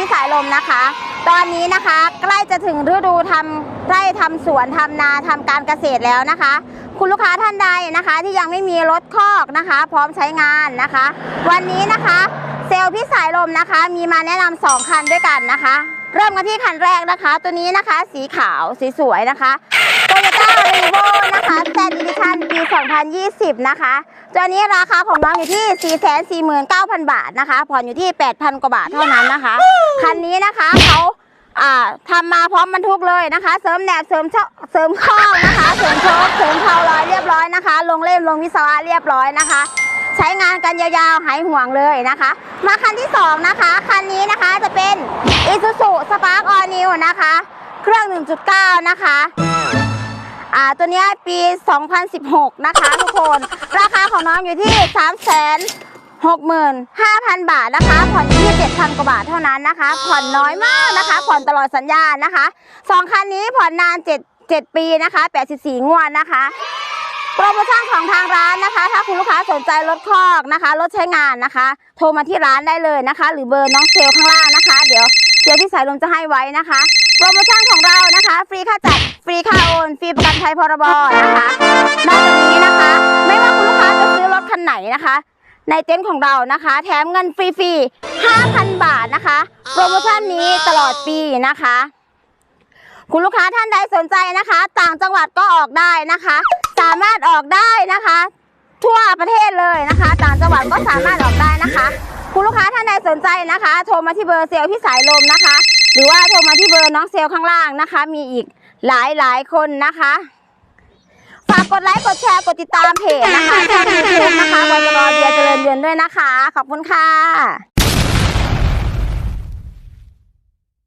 พิสายลมนะคะ ตอนนี้นะคะใกล้จะถึงฤดูทำไร่ทำสวนทำนาทำการเกษตรแล้วนะคะ คุณลูกค้าท่านใดนะคะที่ยังไม่มีรถคอกนะคะ พร้อมใช้งานนะคะ วันนี้นะคะเซลล์พี่สายลมนะคะ มีมาแนะนำสองคันด้วยกันนะคะ เริ่มกันที่คันแรกนะคะ ตัวนี้นะคะสีขาวสีสวยนะคะ Toyota r e v o นะคะ 2020 นะคะ ตัวนี้ราคาของน้องอยู่ที่ 449,000 บาทนะคะ ผ่อนอยู่ที่ 8,000 กว่าบาทเท่านั้นนะคะ คันนี้นะคะเขาอ่าทำมาพร้อมบรรทุกเลยนะคะ เสริมแหนบเสริมเชาเสริมข้องนะคะ เสริมโชคเสริมเพลาลอยเรียบร้อยนะคะ ลงเล่มลงวิศวะเรียบร้อยนะคะ ใช้งานกันยาวๆหายห่วงเลยนะคะ มาคันที่ 2 นะคะ คันนี้นะคะจะเป็น Isuzu Spark All New นะคะ เครื่อง 1.9 นะคะอ่า ตัวนี้ปี 2016 นะคะ ทุกคน ราคาของน้องอยู่ที่3 6 5 0 0 0 บาทนะคะ ผ่อนที่7,000 กว่าบาทเท่านั้นนะคะ ผ่อนน้อยมากนะคะ ผ่อนตลอดสัญญานะคะสองคันนี้ผ่อนนาน 7 7 ปีนะคะ 84 งวดนะคะโปรโมชั่นของทางร้านนะคะ ถ้าคุณลูกค้าสนใจรถคอกนะคะรถใช้งานนะคะ โทรมาที่ร้านได้เลยนะคะ หรือเบอร์น้องเซลข้างล่างนะคะ เดี๋ยวเดี๋ยวพี่สายลมจะให้ไว้นะคะ โปรโมชั่นของเรานะคะ ฟรีค่าจัด ฟรีค่าโอน ฟรีประกันภัยพรบนะคะนอกจากนี้นะคะ ไม่ว่าคุณลูกค้าจะซื้อรถคันไหนนะคะ ในเต็นท์ของเรานะคะ แถมเงินฟรีๆ5,000 บาทนะคะ โปรโมชั่นนี้ตลอดปีนะคะ คุณลูกค้าท่านใดสนใจนะคะ ต่างจังหวัดก็ออกได้นะคะ สามารถออกได้นะคะ ทั่วประเทศเลยนะคะ ต่างจังหวัดก็สามารถออกได้นะคะ คุณลูกค้าท่านใดสนใจนะคะ โทรมาที่เบอร์เซลพี่สายลมนะคะ รือว่าโทรมาที่เบอร์น้องเซลล์ข้างล่างนะคะ มีอีกหลายหลายๆคนนะคะ ฝากกดไลค์กดแชร์กดติดตามเพจนะคะช่องยูทูบนะคะวันรอเดียเจริญเยือนด้วยนะคะ ขอบคุณค่ะ